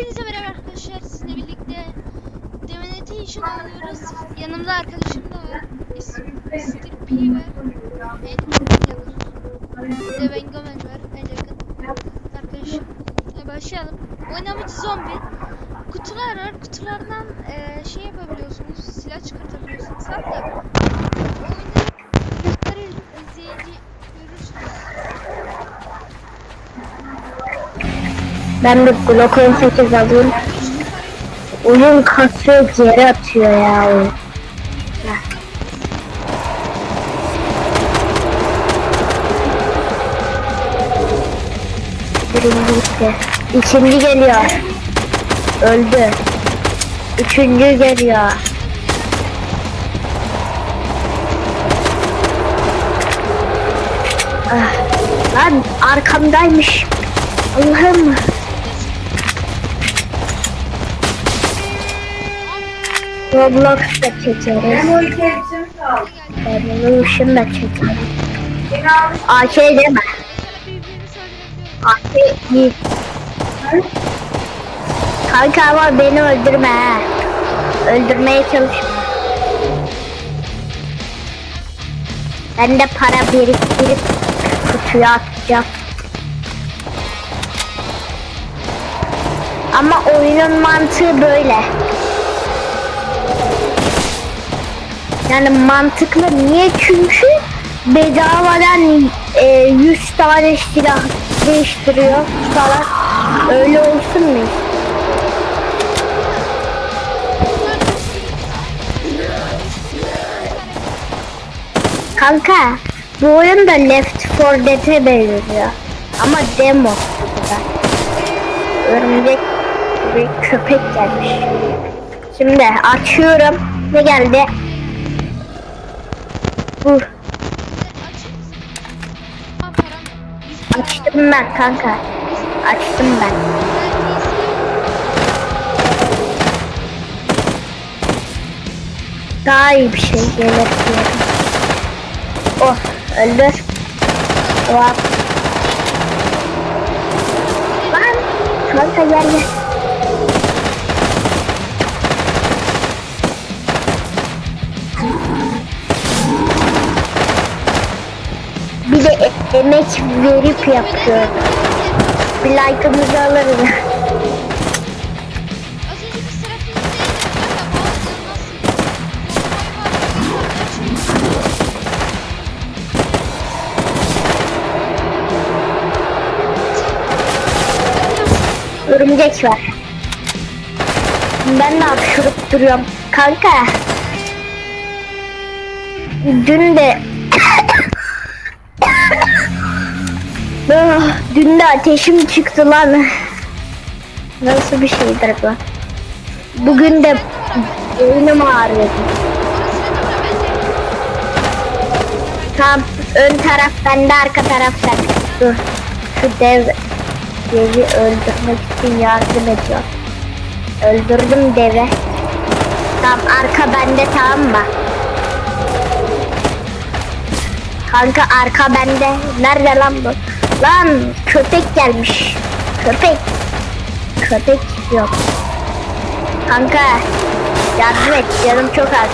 Hepinize merhaba arkadaşlar. Sizinle birlikte Demonetration oynuyoruz. Yanımda arkadaşım da var. Steve P var. Bir de Ben Gomen var. En yakın arkadaşım. E, başlayalım. Oyun amacı zombi. Kutular var. Kutulardan e, şey yapabiliyorsunuz. Silah çıkartabiliyorsunuz. Hatta Ben bir Glock 18 alayım. Oyun kasıyor geri atıyor ya oyun. Birinci gitti. İkinci geliyor. Öldü. Üçüncü geliyor. Ah, lan arkamdaymış. Allah'ım. Roblox da çekeriz. Evolution da çekeriz. AK deme. AK iyi. Kanka ama beni öldürme ha. Öldürmeye çalışma. Ben de para biriktirip kutuya atacağım. Ama oyunun mantığı böyle. Yani mantıklı niye? Çünkü bedavadan e, 100 tane silah değiştiriyor ustalar. Öyle olsun mu? Kanka bu oyun da Left 4 Dead'e benziyor. Ama demo. Örümcek bir köpek gelmiş. Şimdi açıyorum. Ne geldi? Var. açtım ben kanka. Açtım ben. Daha iyi bir şey gelir diyorum. Oh öldür. Hop. Lan kanka gel gel. Emek verip yapıyor. Bir like'ımızı alırız. Örümcek var. Ben de hapşurup duruyorum. Kanka. Dün de Ah, Dün de ateşim çıktı lan. Nasıl bir şeydir bu? Bugün de boynum ağrıyordu. Tam ön taraf bende arka taraf sen. Dur. Şu dev devi öldürmek için yardım ediyor. Öldürdüm devi. Tam arka bende tamam mı? Kanka arka bende. Nerede lan bu? Lan köpek gelmiş. Köpek. Köpek yok. Kanka yardım et canım çok az.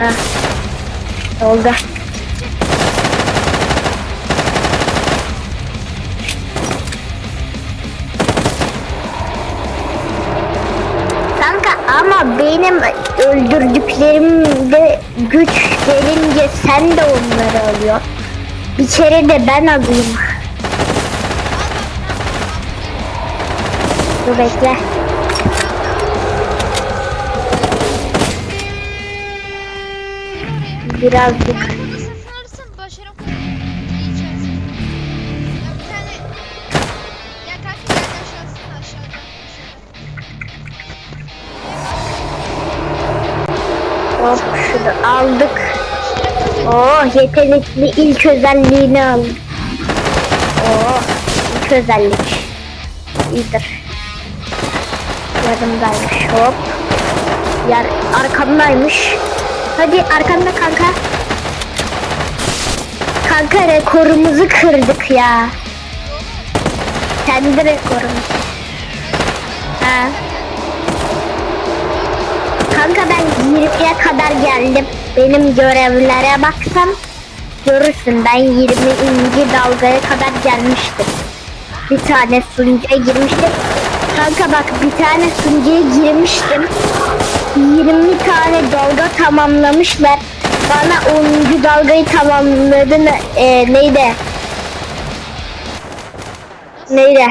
Heh. Oldu. Ama benim öldürdüklerimde güç gelince sen de onları alıyor. Bir kere de ben alayım. Dur bekle. Birazcık. Hop aldık. Oh yetenekli ilk özelliğini aldık. Oh ilk özellik. İyidir. Yanımdaymış hop. Yer arkamdaymış. Hadi arkanda kanka. Kanka rekorumuzu kırdık ya. Kendi rekorumuz. Ha. Kanka ben 20'ye kadar geldim. Benim görevlere baksan görürsün ben 20. dalgaya kadar gelmiştim. Bir tane sunucuya girmiştim. Kanka bak bir tane sunucuya girmiştim. 20 tane dalga tamamlamışlar. Bana 10. dalgayı tamamladın. E, neydi? Neydi?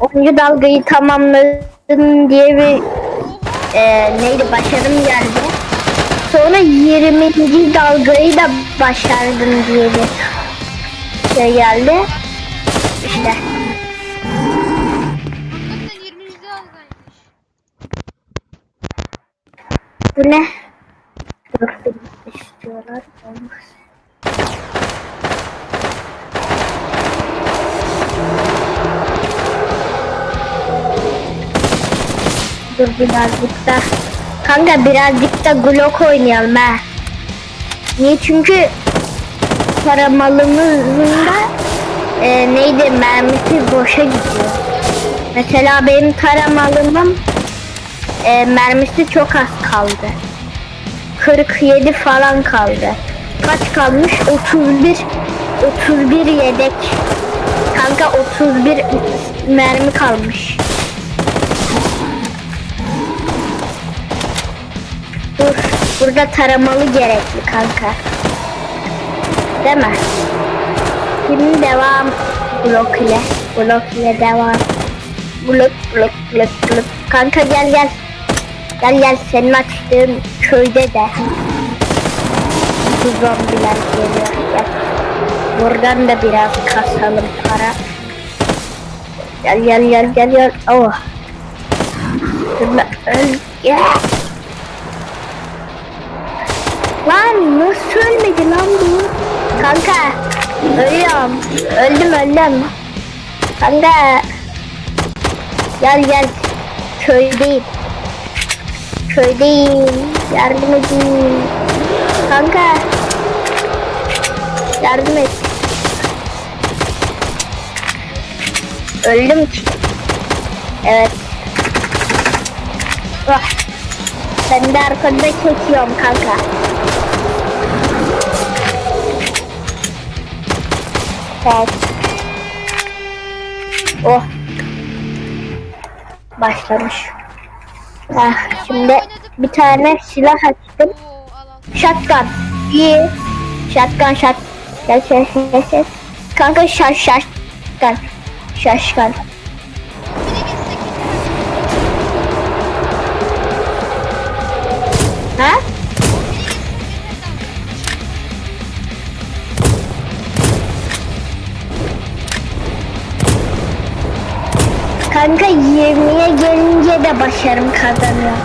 10. dalgayı tamamladın diye bir e, neydi başarım geldi. Sonra 20. dalgayı da başardın diye bir şey geldi. İşte Hakikaten 20. dalgaymış. bu ne? İstiyorlar. Olmaz. Dur birazcık da. Kanka birazcık da Glock oynayalım ha. Niye? Çünkü paramalımızın da e, neydi mermisi boşa gidiyor. Mesela benim taramalımın e, mermisi çok az kaldı. 47 falan kaldı. Kaç kalmış? 31 31 yedek. Kanka 31 mermi kalmış. Burada taramalı gerekli kanka. Değil mi? Şimdi devam. Blok ile. Blok ile devam. Blok blok blok blok. Kanka gel gel. Gel gel senin açtığın köyde de. Bu zombiler geliyor. Gel. Buradan da biraz kasalım para. Gel gel gel gel gel. Oh. Öl. Gel. Lan nasıl ölmedi lan bu? Kanka ölüyorum. Öldüm öldüm. Kanka. Gel gel. Köydeyim. Köydeyim. Yardım edin. Kanka. Yardım et. Öldüm ki. Evet. Oh. Ben de arkada çekiyorum kanka. Evet. Oh. Başlamış. Ah, şimdi bir tane silah açtım. Shotgun. İyi. Shotgun shot. Gel gel gel gel. Kanka şaş şaş. Shotgun. Shotgun. Bire geçsek Ha? Kanka 20'ye gelince de başarım kazanıyor.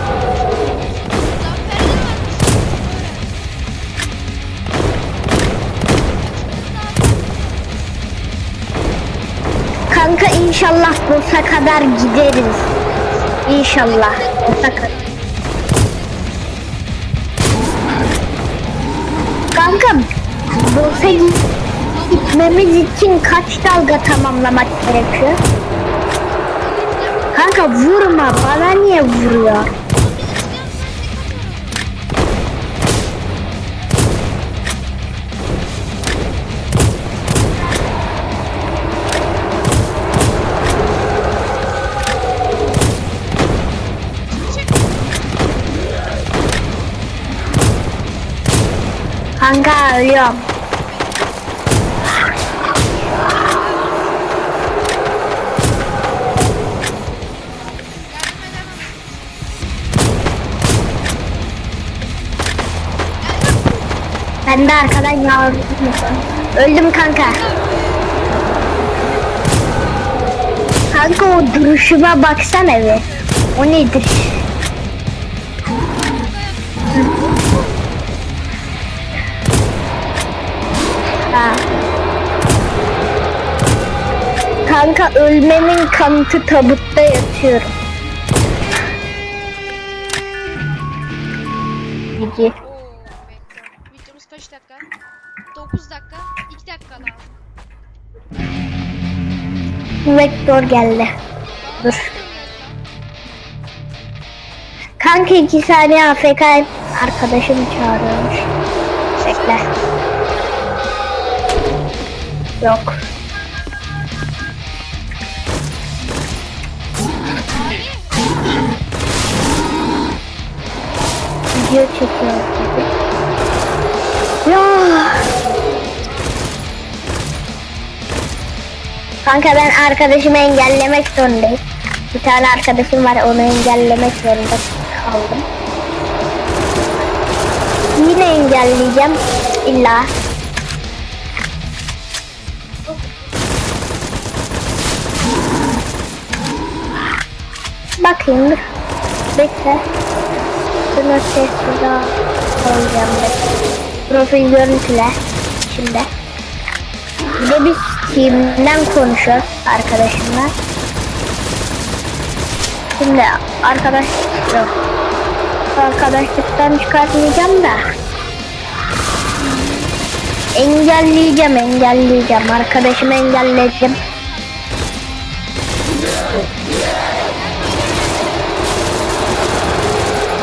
Kanka inşallah boss'a kadar gideriz. İnşallah. Boss'a kadar. Kanka boss'a gi- gitmemiz için kaç dalga tamamlamak gerekiyor? Kanka vurma bana niye vuruyor? Kanka ölüyorum. Ben de arkadan ediyorum. Öldüm kanka. Kanka o duruşuma baksana bir. O nedir? Ha. Kanka ölmemin kanıtı tabutta yatıyorum. Gigi. Oo, bekle. Videomuz kaç dakika? 9 dakika. 2 dakika lazım. Vektör geldi. Dur. Kanka iki saniye AFK arkadaşım çağırıyormuş. Bekle. Yok. Video çekiyor. Ya. Kanka ben arkadaşımı engellemek zorundayım. Bir tane arkadaşım var onu engellemek zorunda kaldım. Yine engelleyeceğim illa. Bakayım dur. Bekle. Şunu sessiz al. koyacağım bekle. Profil görüntüle. Şimdi. Bir de biz Steam'den konuşuyoruz arkadaşımla. Şimdi arkadaş yok. Arkadaşlıktan çıkartmayacağım da. Engelleyeceğim, engelleyeceğim. Arkadaşımı engelledim.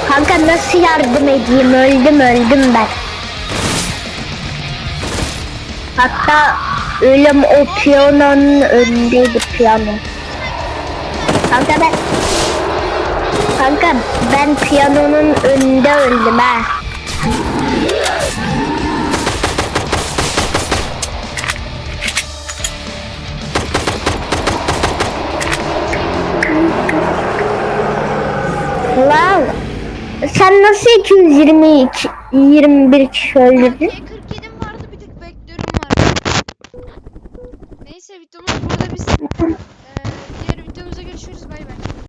Kanka nasıl yardım edeyim? Öldüm, öldüm ben. Hatta ölüm o piyanonun önündeydi piyano. Kanka ben Kanka ben piyanonun önünde öldüm ha. Lan sen nasıl 222 21 kişi öldürdün?